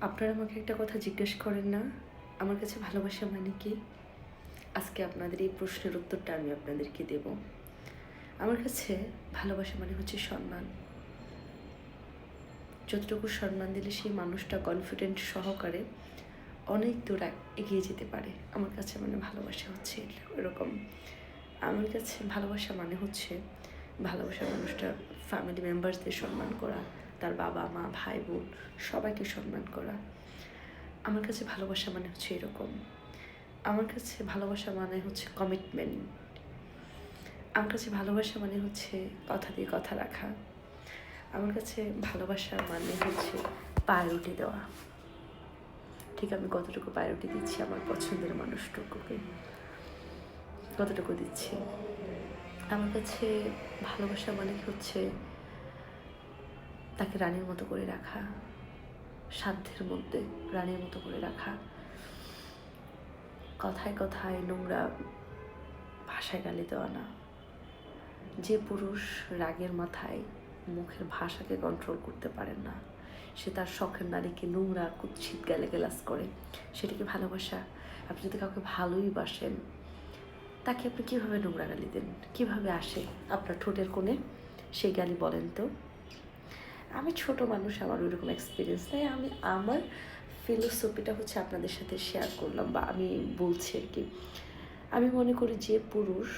আপনারা আমাকে একটা কথা জিজ্ঞেস করেন না? আমার কাছে ভালোবাসা মানে কি? আজকে আপনাদের এই প্রশ্নের উত্তরটা আমি আপনাদেরকে দেব। আমার কাছে ভালোবাসা মানে হচ্ছে সম্মান। যতটুকু সম্মান দিলে সেই মানুষটা কনফিডেন্ট সহকারে অনেক দূর এগিয়ে যেতে পারে। আমার কাছে মানে ভালোবাসা হচ্ছে এরকম। আমার কাছে ভালোবাসা মানে হচ্ছে ভালোবাসা মানুষটা ফ্যামিলি মেম্বার্সদের সম্মান করা। তার বাবা, মা, ভাই, বোন সবাইকে সম্মান করা। আমার কাছে ভালোবাসা মানে হচ্ছে এরকম। আমার কাছে ভালোবাসা মানে হচ্ছে কমিটমেন্ট আমার কাছে ভালোবাসা মানে হচ্ছে কথা দিয়ে কথা রাখা। আমার কাছে ভালোবাসা মানে হচ্ছে প্রায়োরিটি দেওয়া। ঠিক আমি কতটুকু প্রায়োরিটি দিচ্ছি আমার পছন্দের মানুষটুকুকে? কতটুকু দিচ্ছি? আমার কাছে ভালোবাসা মানে হচ্ছে তাকে রানীর মতো করে রাখা, সাধ্যের মধ্যে রানীর মতো করে রাখা। কথায় কথায় নোংরা ভাষায় গালি দেওয়া না। যে পুরুষ রাগের মাথায় মুখের ভাষাকে কন্ট্রোল করতে পারেন না, সে তার শখের নারীকে নোংরা, কুৎসিত গালে গেলাস করে সেটাকে ভালোবাসা? আপনি যদি কাউকে ভালোই বাসেন, তাকে আপনি কীভাবে নোংরা গালি দেন? কীভাবে আসে আপনার ঠোঁটের কোণে? সেই গালি বলেন তো। আমি ছোট মানুষ, আমার ওইরকম এক্সপিরিয়েন্স নেই আমি আমার ফিলোসফিটা হচ্ছে আপনাদের সাথে শেয়ার করলাম বা আমি বলছি আর কি। আমি মনে করি যে পুরুষ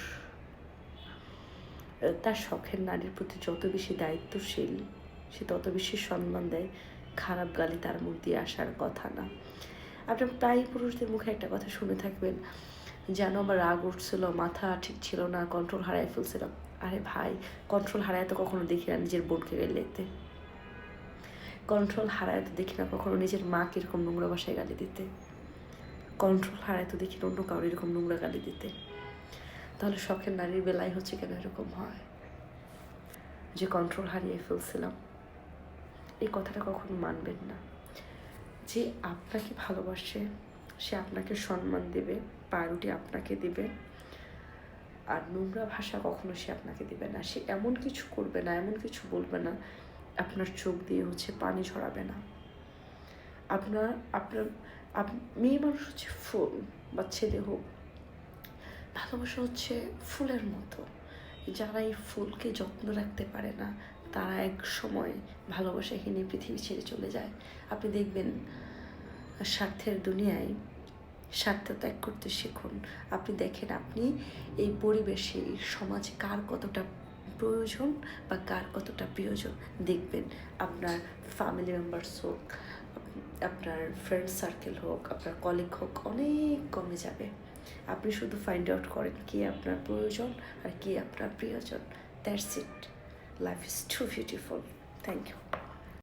তার শখের নারীর প্রতি যত বেশি দায়িত্বশীল, সে তত বেশি সম্মান দেয়। খারাপ গালি তার মুখ দিয়ে আসার কথা না। আপনি প্রায় পুরুষদের মুখে একটা কথা শুনে থাকবেন, যেন আমার রাগ উঠছিল, মাথা ঠিক ছিল না কন্ট্রোল হারায় ফেলছিলাম। আরে ভাই কন্ট্রোল হারায় তো কখনো দেখি না নিজের বোনকে গেলেতে কন্ট্রোল হারায় তো দেখি না কখনো নিজের মাকে এরকম নোংরা বাসায় গালি দিতে। কন্ট্রোল হারায় তো দেখি না অন্য কারোর এরকম নোংরা গালি দিতে। তাহলে শখের নারীর বেলায় হচ্ছে কেন এরকম হয়? যে কন্ট্রোল হারিয়ে ফেলছিলাম। এই কথাটা কখনো মানবেন না। যে আপনাকে ভালোবাসে, সে আপনাকে সম্মান দেবে, প্রায়োরিটি আপনাকে দেবে। আর নোংরা ভাষা কখনো সে আপনাকে দেবে না। সে এমন কিছু করবে না, এমন কিছু বলবে না আপনার চোখ দিয়ে হচ্ছে পানি ঝরাবে না। আপনার আপনার, আপ- মেয়ে মানুষ হচ্ছে ফুল বা ছেলে হোক। ভালোবাসা হচ্ছে ফুলের মতো। যারা এই ফুলকে যত্ন রাখতে পারে না, তারা এক সময় ভালোবাসাহীন এই পৃথিবী ছেড়ে চলে যায়। আপনি দেখবেন, স্বার্থের দুনিয়ায় স্বার্থ ত্যাগ করতে শিখুন। আপনি দেখেন, আপনি এই পরিবেশে, এই সমাজে কার কতটা প্রয়োজন বা কার কতটা প্রয়োজন দেখবেন? আপনার ফ্যামিলি মেম্বার্স হোক, আপনার ফ্রেন্ড সার্কেল হোক, আপনার কলিগ হোক, অনেক কমে যাবে। আপনি শুধু ফাইন্ড আউট করেন কি আপনার প্রয়োজন আর কি আপনার প্রিয়জন। That's it life is too beautiful thank you